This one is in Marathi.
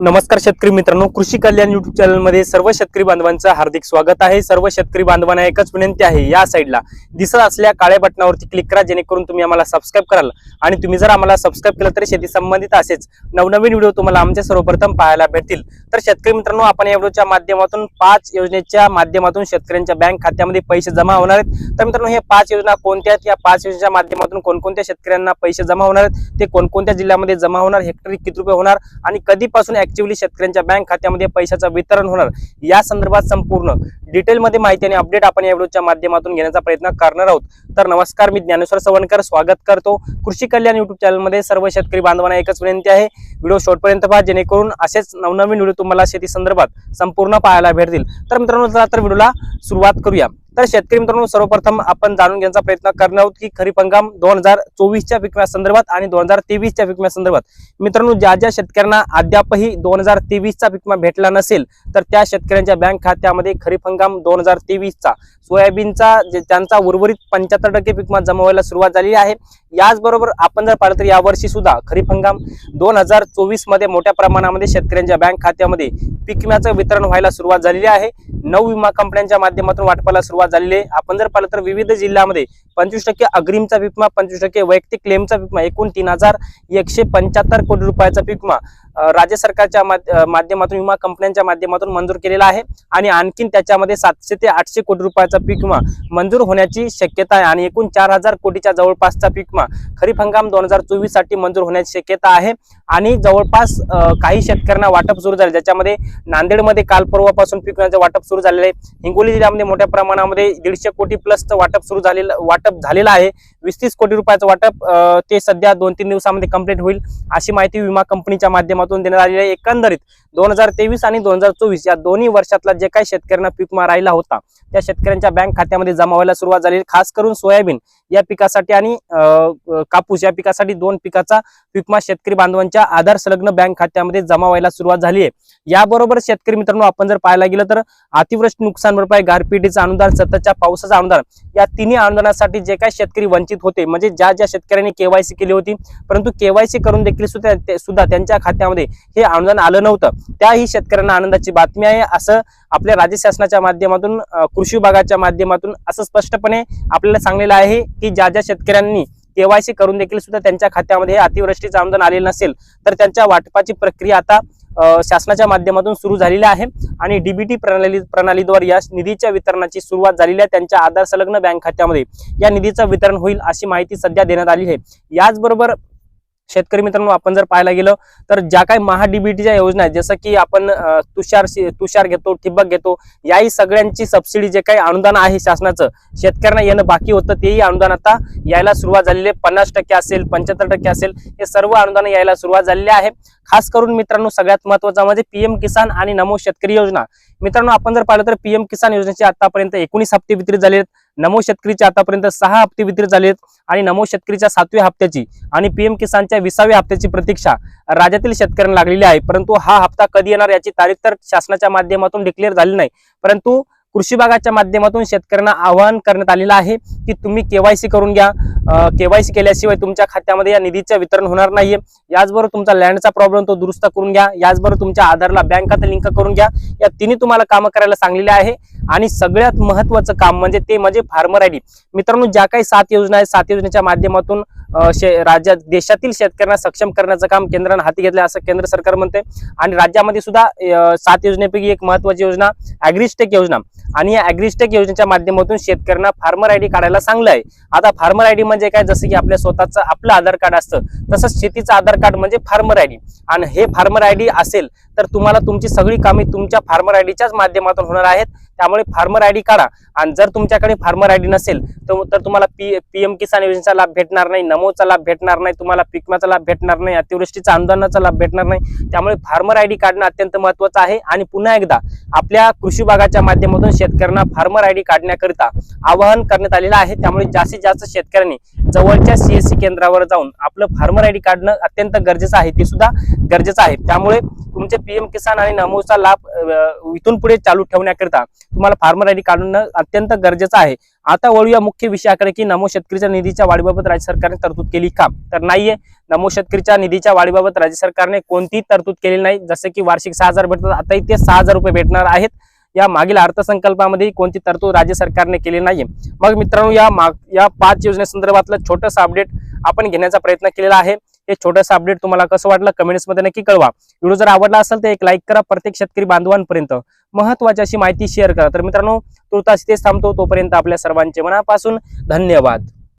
नमस्कार शेतकरी मित्रांनो कृषी कल्याण युट्यूब चॅनलमध्ये सर्व शेतकरी बांधवांचं हार्दिक स्वागत आहे. सर्व शेतकरी बांधवांना एकच विनंती आहे या साईडला दिसत असल्या काळ्या बटनावरती क्लिक करा जेणेकरून तुम्ही आम्हाला सबस्क्राईब कराल. आणि तुम्ही जर आम्हाला सबस्क्राईब केलं तर शेती संबंधित असेच नवनवीन व्हिडिओ तुम्हाला आमच्या सर्वप्रथम पाहायला भेटतील. तर शेतकरी मित्रांनो आपण या व्हिडिओच्या माध्यमातून पाच योजनेच्या माध्यमातून शेतकऱ्यांच्या बँक खात्यामध्ये पैसे जमा होणार आहेत. तर मित्रांनो हे पाच योजना कोणत्या आहेत? या पाच योजनेच्या माध्यमातून कोणकोणत्या शेतकऱ्यांना पैसे जमा होणार आहेत? ते कोणकोणत्या जिल्ह्यामध्ये जमा होणार? हेक्टरी किती रुपये होणार? आणि कधीपासून ऍक्च्युअली शेतकऱ्यांच्या बँक खात्यामध्ये पैशाचं वितरण होणार. या संदर्भात संपूर्ण डिटेलमध्ये माहिती आणि अपडेट आपण या व्हिडिओच्या माध्यमातून घेण्याचा प्रयत्न करणार आहोत. तर नमस्कार मी ज्ञानेश्वर सवणकर. स्वागत करतो. कृषी कल्याण युट्यूब चॅनलमध्ये सर्व शेतकरी बांधवांना एकच विनंती आहे. व्हिडिओ शेवटपर्यंत पहा जेणेकरून असेच नवनवीन व्हिडिओ तुम्हाला शेती संदर्भात संपूर्ण पाहायला भेटतील. तर मित्रांनो चला तर व्हिडिओला सुरुवात करूया. तर शेतकरी मित्रांनो सर्वप्रथम आपण जाणून घेण्याचा प्रयत्न करणार आहोत की खरीप हंगाम दोन हजार चोवीसच्या पिकम्या संदर्भात आणि दोन हजार तेवीसच्या पिकम्या संदर्भात मित्रांनो ज्या ज्या शेतकऱ्यांना अद्यापही दोन हजार तेवीसचा पिकमा भेटला नसेल तर त्या शेतकऱ्यांच्या बँक खात्यामध्ये खरीप हंगाम दोन हजार तेवीसचा सोयाबीनचा जे त्यांचा उर्वरित पंच्याहत्तर टक्के पिकमा जमा व्हायला सुरुवात झालेली आहे. याचबरोबर आपण जर पाहिलं तर यावर्षी सुद्धा खरीप हंगाम दोन हजार चोवीसमध्ये मोठ्या प्रमाणामध्ये शेतकऱ्यांच्या बँक खात्यामध्ये पिकम्याचं वितरण व्हायला सुरुवात झालेली आहे. नऊ विमा कंपन्यांच्या माध्यमातून वाटपाला सुरुवात झालेली आहे. आपण जर पाहिलं तर विविध जिल्ह्यामध्ये पंचवीस टक्के अग्रिमचा विमा पंचवीस टक्के वैयक्तिक क्लेमचा विमा एकूण तीन हजार एकशे पंच्याहत्तर कोटी रुपयाचा विमा. राज्य सरकारच्या माध्यमातून विमा कंपन्यांच्या माध्यमातून मंजूर केलेला आहे आणि आणखीन त्याच्यामध्ये सातशे ते आठशे कोटी रुपयाचा पीक विमा मंजूर होण्याची शक्यता आहे आणि एकूण चार हजार कोटीच्या जवळपासचा पीक विमा खरीप हंगाम दोन हजार चोवीससाठी मंजूर होण्याची शक्यता आहे आणि जवळपास काही शेतकऱ्यांना वाटप सुरू झाले. ज्याच्यामध्ये नांदेडमध्ये काल परवापासून पीक विम्याचं वाटप सुरू झालेलं आहे. हिंगोली जिल्ह्यामध्ये मोठ्या प्रमाणामध्ये दीडशे कोटी प्लसचं वाटप सुरू झालेलं वाटप झालेलं आहे. वीस तीस कोटी रुपयाचं वाटप ते सध्या दोन तीन दिवसामध्ये कंप्लीट होईल अशी माहिती विमा कंपनीच्या माध्यमातून देण्यात आलेल्या एकंदरीत दोन हजार तेवीस आणि दोन हजार चोवीस या दोन्ही वर्षातला जे काही शेतकऱ्यांना पीक राहिला होता त्या शेतकऱ्यांच्या बँक खात्यामध्ये जमा व्हायला सुरुवात झाली. खास करून सोयाबीन या पिकासाठी आणि कापूस या पिकासाठी दोन पिकाचा पीक शेतकरी बांधवांच्या आधार संलग्न बँक खात्यामध्ये जमा व्हायला सुरुवात झाली आहे. याबरोबर शेतकरी मित्रांनो आपण जर पाहायला गेलं तर अतिवृष्टी नुकसान भरपाई गारपिटीचं अनुदान सततच्या पावसाचं अनुदान या तिन्ही अनुदानासाठी जे काही शेतकरी वंचित होते म्हणजे ज्या ज्या शेतकऱ्यांनी केवायसी केली होती परंतु केवायसी करून देखील सुद्धा सुद्धा त्यांच्या खात्यामध्ये हे अनुदान आलं नव्हतं. त्याही शेतकऱ्यांना आनंदाची बातमी आहे. असं आपल्या राज्य शासनाच्या माध्यमातून कृषी विभागाच्या माध्यमातून असं स्पष्टपणे आपल्याला सांगलेलं आहे की ज्या ज्या शेतकऱ्यांनी केवायसी करून देखील सुद्धा त्यांच्या खात्यामध्ये अतिवृष्टीचं अनुदान आलेलं नसेल तर त्यांच्या वाटपाची प्रक्रिया आता शासनाच्या माध्यमातून सुरू झालेली आहे. आणि डीबीटी प्रणाली प्रणालीद्वारे या निधीच्या वितरणाची सुरुवात झालेली आहे त्यांच्या आधार संलग्न बँक खात्यामध्ये. या निधीचं वितरण होईल अशी माहिती सध्या देण्यात आली आहे. याचबरोबर शेतकरी मित्रांनो आपण जर पाहायला गेलं तर ज्या काही महाडीबीटीच्या योजना आहेत जसं की आपण तुषार तुषार घेतो ठिबक घेतो याही सगळ्यांची सबसिडी जे काही अनुदान आहे शासनाचं शेतकऱ्यांना येणं बाकी होतं तेही अनुदान आता यायला सुरुवात झालेली आहे. पन्नास टक्के असेल पंच्याहत्तर टक्के असेल हे सर्व अनुदान यायला सुरुवात झालेली आहे. खास करून मित्रांनो सगळ्यात महत्त्वाचा म्हणजे पीएम किसान आणि नमो शेतकरी योजना. मित्रांनो आपण जर पाहिलं तर पीएम किसान योजनेचे आतापर्यंत एकोणीस हप्ते वितरित झाले आहेत नमो शेतकरीचे आतापर्यंत सहा हप्ते वितरित झाले आहेत आणि नमो शेतकरीच्या सातव्या हप्त्याची आणि पीएम किसानच्या विसाव्या हप्त्याची प्रतीक्षा राज्यातील शेतकऱ्यांना लागलेली आहे. परंतु हा हप्ता कधी येणार याची तारीख तर शासनाच्या माध्यमातून डिक्लेअर झाली नाही. परंतु कृषी विभागाच्या माध्यमातून शेतकऱ्यांना आवाहन करण्यात आलेलं आहे की तुम्ही केवायसी करून घ्या. केवायसी केल्याशिवाय तुमच्या खात्यामध्ये या निधीचं वितरण होणार नाहीये. याचबरोबर तुमचा लँडचा प्रॉब्लेम तो दुरुस्त करून घ्या. याचबरोबर तुमच्या आधारला बँक खातं लिंक करून घ्या. या तिन्ही तुम्हाला कामं करायला सांगलेले आहे. आणि सगळ्यात महत्वाचं काम म्हणजे ते म्हणजे फार्मर आयडी मित्रांनो ज्या काही सात योजना आहेत सात योजनेच्या माध्यमातून शे- राज्यात देशातील शेतकऱ्यांना सक्षम करण्याचं काम केंद्रानं हाती घेतलं असं केंद्र सरकार म्हणते आणि राज्यामध्ये सुद्धा सात योजनेपैकी एक महत्वाची योजना अॅग्रिस्टेक योजना. आणि या अॅग्रिस्टेक योजनेच्या माध्यमातून शेतकऱ्यांना फार्मर आयडी काढायला सांगलं आहे आता फार्मर आयडी म्हणजे काय? जसं की आपल्या स्वतःचं आपलं आधार कार्ड असतं तसंच शेतीचं आधार कार्ड म्हणजे फार्मर आयडी आणि हे फार्मर आयडी असेल तर तुम्हाला तुमची सगळी कामे तुमच्या फार्मर आयडीच्याच माध्यमातून होणार आहेत. त्यामुळे फार्मर आयडी काढा. आणि जर तुमच्याकडे फार्मर आयडी नसेल तर तुम्हाला पी पीएम किसान योजनेचा लाभ भेटणार नाही नमोचा लाभ भेटणार नाही तुम्हाला पिकमाचा लाभ भेटणार नाही अतिवृष्टीचा आंदोलनाचा लाभ भेटणार नाही. त्यामुळे फार्मर आयडी काढणं अत्यंत महत्वाचं आहे. आणि पुन्हा एकदा आपल्या कृषी विभागाच्या माध्यमातून शेतकऱ्यांना फार्मर आयडी काढण्याकरिता आवाहन करण्यात आलेलं आहे. त्यामुळे जास्तीत जास्त शेतकऱ्यांनी जवळच्या सीएससी केंद्रावर जाऊन आपलं फार्मर आयडी काढणं अत्यंत गरजेचं आहे. ते सुद्धा गरजेचं आहे. त्यामुळे तुमचे पीएम किसान आणि नमोचा लाभ इथून पुढे चालू ठेवण्याकरिता तुम्हाला फार्मर आयडी काढणं अत्यंत गरजेचं आहे. आता वळूया मुख्य विषयाकडे की नमो शेतकरीच्या निधीच्या वाढीबाबत राज्य सरकारने तरतूद केली का? तर नाहीये. नमो शेतकरीच्या निधीच्या वाढीबाबत राज्य सरकारने कोणतीही तरतूद केलेली नाही. जसं की वार्षिक सहा हजार भेटतात. आताही ते सहा हजार रुपये भेटणार आहेत. या मागील अर्थसंकल्पामध्ये कोणती तरतूद राज्य सरकारने केली नाहीये. मग मित्रांनो या माग या पाच योजनेसंदर्भातलं छोटंसं अपडेट आपण घेण्याचा प्रयत्न केलेला आहे. हे छोटंसं अपडेट तुम्हाला कसं वाटलं कमेंट्समध्ये नक्की कळवा. व्हिडिओ जर आवडला असेल तर एक लाईक करा. प्रत्येक शेतकरी बांधवांपर्यंत महत्वाची अशी माहिती शेअर करा. तर मित्रांनो तुर्तास इथेच थांबतो. तोपर्यंत आपल्या सर्वांचे मनापासून धन्यवाद.